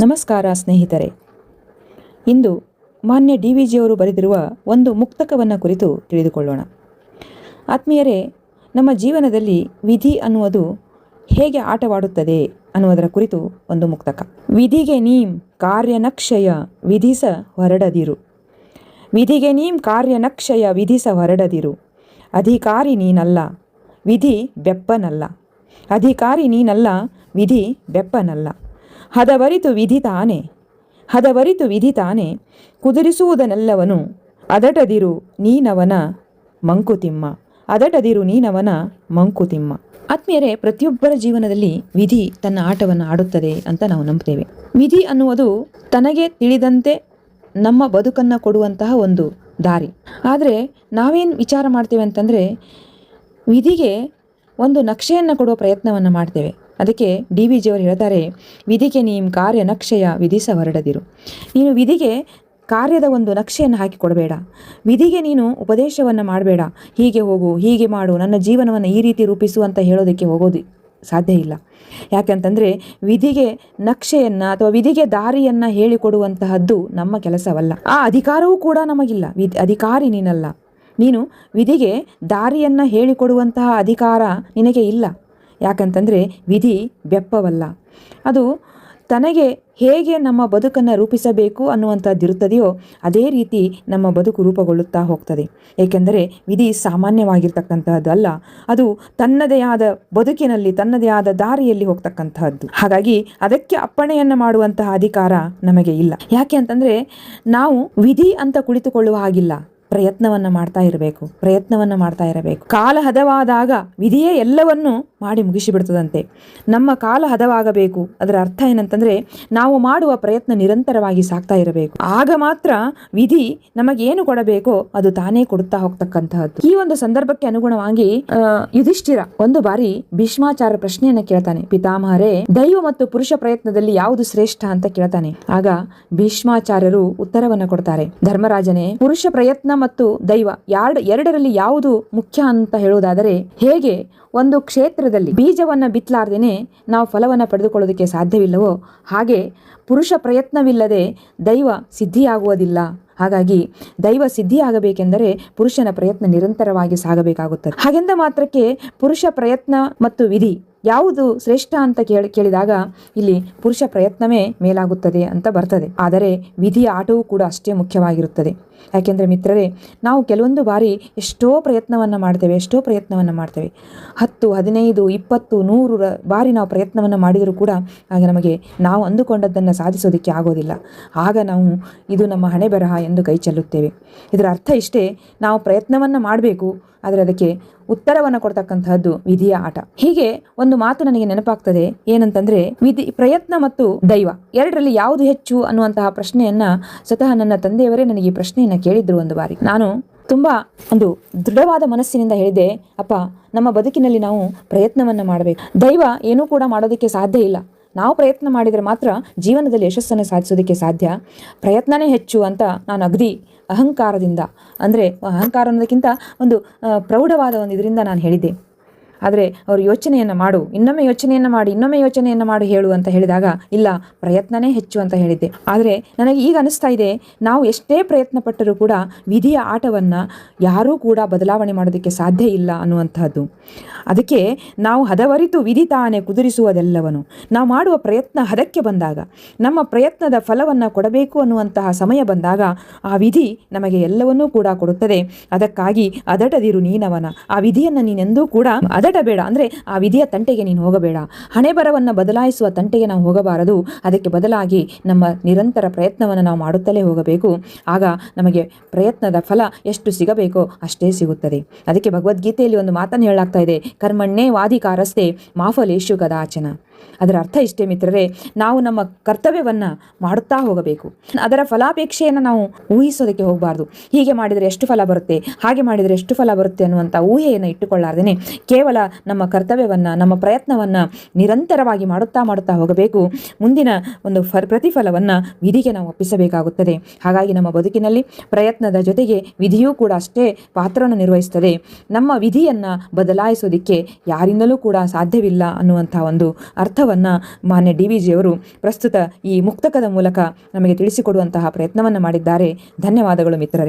ನಮಸ್ಕಾರ ಸ್ನೇಹಿತರೆ. ಇಂದು ಮಾನ್ಯ ಡಿ ವಿ ಜಿಯವರು ಬರೆದಿರುವ ಒಂದು ಮುಕ್ತಕವನ್ನು ಕುರಿತು ತಿಳಿದುಕೊಳ್ಳೋಣ. ಆತ್ಮೀಯರೇ, ನಮ್ಮ ಜೀವನದಲ್ಲಿ ವಿಧಿ ಅನ್ನುವುದು ಹೇಗೆ ಆಟವಾಡುತ್ತದೆ ಅನ್ನುವುದರ ಕುರಿತು ಒಂದು ಮುಕ್ತಕ. ವಿಧಿಗೆ ನೀಂ ಕಾರ್ಯನಕ್ಷಯ ವಿಧಿಸ ಹೊರಡದಿರು. ವಿಧಿಗೆ ನೀಂ ಕಾರ್ಯನಕ್ಷಯ ವಿಧಿಸ ಹೊರಡದಿರು. ಅಧಿಕಾರಿ ನೀನಲ್ಲ ವಿಧಿ ಬೆಪ್ಪನಲ್ಲ. ಅಧಿಕಾರಿ ನೀನಲ್ಲ, ವಿಧಿ ಬೆಪ್ಪನಲ್ಲ. ಹದವರಿತು ವಿಧಿ ತಾನೆ. ಹದವರಿತು ವಿಧಿ ತಾನೆ. ಕುದುರಿಸುವುದನೆಲ್ಲವನು ಅದಟದಿರು ನೀನವನ ಮಂಕುತಿಮ್ಮ. ಅದಟದಿರು ನೀನವನ ಮಂಕುತಿಮ್ಮ. ಆತ್ಮೀಯರೇ, ಪ್ರತಿಯೊಬ್ಬರ ಜೀವನದಲ್ಲಿ ವಿಧಿ ತನ್ನ ಆಟವನ್ನು ಆಡುತ್ತದೆ ಅಂತ ನಾವು ನಂಬ್ತೇವೆ ವಿಧಿ ಅನ್ನುವುದು ತನಗೆ ತಿಳಿದಂತೆ ನಮ್ಮ ಬದುಕನ್ನು ಕೊಡುವಂತಹ ಒಂದು ದಾರಿ. ಆದರೆ ನಾವೇನು ವಿಚಾರ ಮಾಡ್ತೇವೆ ಅಂತಂದರೆ ವಿಧಿಗೆ ಒಂದು ನಕ್ಷೆಯನ್ನು ಕೊಡುವ ಪ್ರಯತ್ನವನ್ನು ಮಾಡ್ತೇವೆ. ಅದಕ್ಕೆ ಡಿ ವಿ ಜಿಯವರು ಹೇಳ್ತಾರೆ, ವಿಧಿಗೆ ನೀನು ಕಾರ್ಯ ನಕ್ಷೆಯ ವಿಧಿಸ ಹೊರಡದಿರು ನೀನು ವಿಧಿಗೆ ಕಾರ್ಯದ ಒಂದು ನಕ್ಷೆಯನ್ನು ಹಾಕಿ ಕೊಡಬೇಡ. ವಿಧಿಗೆ ನೀನು ಉಪದೇಶವನ್ನು ಮಾಡಬೇಡ. ಹೀಗೆ ಹೋಗು, ಹೀಗೆ ಮಾಡು, ನನ್ನ ಜೀವನವನ್ನು ಈ ರೀತಿ ರೂಪಿಸು ಅಂತ ಹೇಳೋದಕ್ಕೆ ಹೋಗೋದು ಸಾಧ್ಯ ಇಲ್ಲ. ಯಾಕಂತಂದರೆ ವಿಧಿಗೆ ನಕ್ಷೆಯನ್ನು ಅಥವಾ ವಿಧಿಗೆ ದಾರಿಯನ್ನು ಹೇಳಿಕೊಡುವಂತಹದ್ದು ನಮ್ಮ ಕೆಲಸವಲ್ಲ. ಆ ಅಧಿಕಾರವೂ ಕೂಡ ನಮಗಿಲ್ಲ. ವಿಧಿ ಅಧಿಕಾರಿ ನೀನಲ್ಲ. ನೀನು ವಿಧಿಗೆ ದಾರಿಯನ್ನು ಹೇಳಿಕೊಡುವಂತಹ ಅಧಿಕಾರ ನಿನಗೆ ಇಲ್ಲ. ಯಾಕಂತಂದರೆ ವಿಧಿ ಬೆಪ್ಪವಲ್ಲ. ಅದು ತನಗೆ ಹೇಗೆ ನಮ್ಮ ಬದುಕನ್ನು ರೂಪಿಸಬೇಕು ಅನ್ನುವಂಥದ್ದಿರುತ್ತದೆಯೋ ಅದೇ ರೀತಿ ನಮ್ಮ ಬದುಕು ರೂಪುಗೊಳ್ಳುತ್ತಾ ಹೋಗ್ತದೆ. ಏಕೆಂದರೆ ವಿಧಿ ಸಾಮಾನ್ಯವಾಗಿರ್ತಕ್ಕಂತಹದ್ದು ಅಲ್ಲ. ಅದು ತನ್ನದೇ ಆದ ಬದುಕಿನಲ್ಲಿ, ತನ್ನದೇ ಆದ ದಾರಿಯಲ್ಲಿ ಹೋಗ್ತಕ್ಕಂತಹದ್ದು. ಹಾಗಾಗಿ ಅದಕ್ಕೆ ಅಪ್ಪಣೆಯನ್ನು ಮಾಡುವಂತಹ ಅಧಿಕಾರ ನಮಗೆ ಇಲ್ಲ. ಯಾಕೆ ಅಂತಂದರೆ ನಾವು ವಿಧಿ ಅಂತ ಕುಳಿತುಕೊಳ್ಳುವ ಹಾಗಿಲ್ಲ. ಪ್ರಯತ್ನವನ್ನು ಮಾಡ್ತಾ ಇರಬೇಕು ಪ್ರಯತ್ನವನ್ನು ಮಾಡ್ತಾ ಇರಬೇಕು. ಕಾಲ ಹದವಾದಾಗ ವಿಧಿಯೇ ಎಲ್ಲವನ್ನು ಮಾಡಿ ಮುಗಿಸಿಬಿಡ್ತದಂತೆ ನಮ್ಮ ಕಾಲ ಹದವಾಗಬೇಕು. ಅದರ ಅರ್ಥ ಏನಂತಂದ್ರೆ, ನಾವು ಮಾಡುವ ಪ್ರಯತ್ನ ನಿರಂತರವಾಗಿ ಸಾಕ್ತಾ ಇರಬೇಕು. ಆಗ ಮಾತ್ರ ವಿಧಿ ನಮಗೇನು ಕೊಡಬೇಕೋ ಅದು ತಾನೇ ಕೊಡುತ್ತಾ ಹೋಗ್ತಕ್ಕಂತಹದ್ದು. ಈ ಒಂದು ಸಂದರ್ಭಕ್ಕೆ ಅನುಗುಣವಾಗಿ ಯುಧಿಷ್ಠಿರ ಒಂದು ಬಾರಿ ಭೀಷ್ಮಾಚಾರ ಪ್ರಶ್ನೆಯನ್ನ ಕೇಳ್ತಾನೆ. ಪಿತಾಮಹರೇ, ದೈವ ಮತ್ತು ಪುರುಷ ಪ್ರಯತ್ನದಲ್ಲಿ ಯಾವುದು ಶ್ರೇಷ್ಠ ಅಂತ ಕೇಳ್ತಾನೆ. ಆಗ ಭೀಷ್ಮಾಚಾರ್ಯರು ಉತ್ತರವನ್ನು ಕೊಡ್ತಾರೆ. ಧರ್ಮರಾಜನೇ, ಪುರುಷ ಪ್ರಯತ್ನ ಮತ್ತು ದೈವ ಯಾರ್ಡ್, ಎರಡರಲ್ಲಿ ಯಾವುದು ಮುಖ್ಯ ಅಂತ ಹೇಳುವುದಾದರೆ ಹೇಗೆ ಒಂದು ಕ್ಷೇತ್ರದಲ್ಲಿ ಬೀಜವನ್ನು ಬಿತ್ತಲಾರ್ದೇನೆ ನಾವು ಫಲವನ್ನು ಪಡೆದುಕೊಳ್ಳೋದಕ್ಕೆ ಸಾಧ್ಯವಿಲ್ಲವೋ? ಹಾಗೆ ಪುರುಷ ಪ್ರಯತ್ನವಿಲ್ಲದೆ ದೈವ ಸಿದ್ಧಿಯಾಗುವುದಿಲ್ಲ. ಹಾಗಾಗಿ ದೈವ ಸಿದ್ಧಿಯಾಗಬೇಕೆಂದರೆ ಪುರುಷನ ಪ್ರಯತ್ನ ನಿರಂತರವಾಗಿ ಸಾಗಬೇಕಾಗುತ್ತದೆ. ಹಾಗೆಂದ ಮಾತ್ರಕ್ಕೆ ಪುರುಷ ಪ್ರಯತ್ನ ಮತ್ತು ವಿಧಿ ಯಾವುದು ಶ್ರೇಷ್ಠ ಅಂತ ಕೇಳಿ, ಕೇಳಿದಾಗ ಇಲ್ಲಿ ಪುರುಷ ಪ್ರಯತ್ನವೇ ಮೇಲಾಗುತ್ತದೆ ಅಂತ ಬರ್ತದೆ. ಆದರೆ ವಿಧಿಯ ಆಟವೂ ಕೂಡ ಅಷ್ಟೇ ಮುಖ್ಯವಾಗಿರುತ್ತದೆ. ಯಾಕೆಂದರೆ ಮಿತ್ರರೇ, ನಾವು ಕೆಲವೊಂದು ಬಾರಿ ಎಷ್ಟೋ ಪ್ರಯತ್ನವನ್ನು ಮಾಡ್ತೇವೆ, ಎಷ್ಟೋ ಪ್ರಯತ್ನವನ್ನು ಮಾಡ್ತೇವೆ. ಹತ್ತು, ಹದಿನೈದು, ಇಪ್ಪತ್ತು, ನೂರು ಬಾರಿ ನಾವು ಪ್ರಯತ್ನವನ್ನು ಮಾಡಿದರೂ ಕೂಡ ಹಾಗೆ ನಮಗೆ ನಾವು ಅಂದುಕೊಂಡದ್ದನ್ನು ಸಾಧಿಸೋದಕ್ಕೆ ಆಗೋದಿಲ್ಲ. ಆಗ ನಾವು ಇದು ನಮ್ಮ ಹಣೆ ಬರಹ ಎಂದು ಕೈ ಚೆಲ್ಲುತ್ತೇವೆ. ಇದರ ಅರ್ಥ ಇಷ್ಟೇ, ನಾವು ಪ್ರಯತ್ನವನ್ನು ಮಾಡಬೇಕು, ಆದರೆ ಅದಕ್ಕೆ ಉತ್ತರವನ್ನು ಕೊಡ್ತಕ್ಕಂತಹದ್ದು ವಿಧಿಯ ಆಟ. ಹೀಗೆ ಮಾತು ನನಗೆ ನೆನಪಾಗ್ತದೆ. ಏನಂತಂದ್ರೆ, ವಿಧಿ, ಪ್ರಯತ್ನ ಮತ್ತು ದೈವ. ಎರಡರಲ್ಲಿ ಯಾವುದು ಹೆಚ್ಚು ಅನ್ನುವಂತಹ ಪ್ರಶ್ನೆಯನ್ನ ಸ್ವತಃ ನನ್ನ ತಂದೆಯವರೇ ನನಗೆ ಈ ಪ್ರಶ್ನೆಯನ್ನ ಕೇಳಿದ್ರು ಒಂದು ಬಾರಿ. ನಾನು ತುಂಬಾ ಒಂದು ದೃಢವಾದ ಮನಸ್ಸಿನಿಂದ ಹೇಳಿದೆ, ಅಪ್ಪ, ನಮ್ಮ ಬದುಕಿನಲ್ಲಿ ನಾವು ಪ್ರಯತ್ನವನ್ನ ಮಾಡಬೇಕು. ದೈವ ಏನೂ ಕೂಡ ಮಾಡೋದಕ್ಕೆ ಸಾಧ್ಯ ಇಲ್ಲ. ನಾವು ಪ್ರಯತ್ನ ಮಾಡಿದರೆ ಮಾತ್ರ ಜೀವನದಲ್ಲಿ ಯಶಸ್ಸನ್ನು ಸಾಧಿಸೋದಕ್ಕೆ ಸಾಧ್ಯ. ಪ್ರಯತ್ನನೇ ಹೆಚ್ಚು ಅಂತ ನಾನು ಅಗದಿ, ಅಹಂಕಾರದಿಂದ. ಅಂದರೆ, ಅಹಂಕಾರ ಅನ್ನೋದಕ್ಕಿಂತ ಒಂದು ಪ್ರೌಢವಾದ ಒಂದು ಇದರಿಂದ ನಾನು ಹೇಳಿದ್ದೆ ಆದರೆ ಅವರು ಯೋಚನೆಯನ್ನು ಮಾಡು, ಇನ್ನೊಮ್ಮೆ ಯೋಚನೆಯನ್ನು ಮಾಡಿ, ಇನ್ನೊಮ್ಮೆ ಯೋಚನೆಯನ್ನು ಮಾಡು ಹೇಳು ಅಂತ ಹೇಳಿದಾಗ, ಇಲ್ಲ, ಪ್ರಯತ್ನನೇ ಹೆಚ್ಚು ಅಂತ ಹೇಳಿದ್ದೆ. ಆದರೆ ನನಗೆ ಈಗ ಅನಿಸ್ತಾ ಇದೆ, ನಾವು ಎಷ್ಟೇ ಪ್ರಯತ್ನ ಪಟ್ಟರೂ ಕೂಡ ವಿಧಿಯ ಆಟವನ್ನು ಯಾರೂ ಕೂಡ ಬದಲಾವಣೆ ಮಾಡೋದಕ್ಕೆ ಸಾಧ್ಯ ಇಲ್ಲ ಅನ್ನುವಂತಹದ್ದು ಅದಕ್ಕೆ ನಾವು ಹದವರಿತು ವಿಧಿ ತಾನೇ ಕುದುರಿಸುವುದೆಲ್ಲವನು. ನಾವು ಮಾಡುವ ಪ್ರಯತ್ನ ಹದಕ್ಕೆ ಬಂದಾಗ, ನಮ್ಮ ಪ್ರಯತ್ನದ ಫಲವನ್ನು ಕೊಡಬೇಕು ಅನ್ನುವಂತಹ ಸಮಯ ಬಂದಾಗ, ಆ ವಿಧಿ ನಮಗೆ ಎಲ್ಲವನ್ನೂ ಕೂಡ ಕೊಡುತ್ತದೆ. ಅದಕ್ಕಾಗಿ ಅದಟದಿರು ನೀನವನ. ಆ ವಿಧಿಯನ್ನು ನೀನೆಂದೂ ಕೂಡ ಅದಟಬೇಡ ಅಂದರೆ ಆ ವಿಧಿಯ ತಂಟೆಗೆ ನೀನು ಹೋಗಬೇಡ. ಹಣೆ ಬರವನ್ನು ಬದಲಾಯಿಸುವ ತಂಟೆಗೆ ನಾವು ಹೋಗಬಾರದು. ಅದಕ್ಕೆ ಬದಲಾಗಿ ನಮ್ಮ ನಿರಂತರ ಪ್ರಯತ್ನವನ್ನು ನಾವು ಮಾಡುತ್ತಲೇ ಹೋಗಬೇಕು. ಆಗ ನಮಗೆ ಪ್ರಯತ್ನದ ಫಲ ಎಷ್ಟು ಸಿಗಬೇಕೋ ಅಷ್ಟೇ ಸಿಗುತ್ತದೆ. ಅದಕ್ಕೆ ಭಗವದ್ಗೀತೆಯಲ್ಲಿ ಒಂದು ಮಾತನ್ನು ಹೇಳಲಾಗ್ತಾ ಇದೆ. ಕರ್ಮಣ್ಣೇ ವಾಧಿಕಾರಸ್ತೆ ಮಾಫಲೇಶು ಕದಾಚನ ಅದರ ಅರ್ಥ ಇಷ್ಟೇ ಮಿತ್ರರೇ, ನಾವು ನಮ್ಮ ಕರ್ತವ್ಯವನ್ನು ಮಾಡುತ್ತಾ ಹೋಗಬೇಕು. ಅದರ ಫಲಾಪೇಕ್ಷೆಯನ್ನು ನಾವು ಊಹಿಸೋದಕ್ಕೆ ಹೋಗಬಾರ್ದು. ಹೀಗೆ ಮಾಡಿದರೆ ಎಷ್ಟು ಫಲ ಬರುತ್ತೆ, ಹಾಗೆ ಮಾಡಿದರೆ ಎಷ್ಟು ಫಲ ಬರುತ್ತೆ ಅನ್ನುವಂಥ ಊಹೆಯನ್ನು ಇಟ್ಟುಕೊಳ್ಳಾರ್ದೇನೆ. ಕೇವಲ ನಮ್ಮ ಕರ್ತವ್ಯವನ್ನು, ನಮ್ಮ ಪ್ರಯತ್ನವನ್ನು ನಿರಂತರವಾಗಿ ಮಾಡುತ್ತಾ ಮಾಡುತ್ತಾ ಹೋಗಬೇಕು. ಮುಂದಿನ ಒಂದು ಫ, ಪ್ರತಿಫಲವನ್ನು ವಿಧಿಗೆ ನಾವು ಒಪ್ಪಿಸಬೇಕಾಗುತ್ತದೆ. ಹಾಗಾಗಿ ನಮ್ಮ ಬದುಕಿನಲ್ಲಿ ಪ್ರಯತ್ನದ ಜೊತೆಗೆ ವಿಧಿಯೂ ಕೂಡ ಅಷ್ಟೇ ಪಾತ್ರವನ್ನು ನಿರ್ವಹಿಸುತ್ತದೆ. ನಮ್ಮ ವಿಧಿಯನ್ನು ಬದಲಾಯಿಸೋದಕ್ಕೆ ಯಾರಿಂದಲೂ ಕೂಡ ಸಾಧ್ಯವಿಲ್ಲ ಅನ್ನುವಂಥ ಒಂದು ಅರ್ಥವನ್ನು ಮಾನ್ಯ ಡಿ ವಿ ಜಿಯವರು ಪ್ರಸ್ತುತ ಈ ಮುಕ್ತಕದ ಮೂಲಕ ನಮಗೆ ತಿಳಿಸಿಕೊಡುವಂತಹ ಪ್ರಯತ್ನವನ್ನು ಮಾಡಿದ್ದಾರೆ. ಧನ್ಯವಾದಗಳು ಮಿತ್ರರೇ.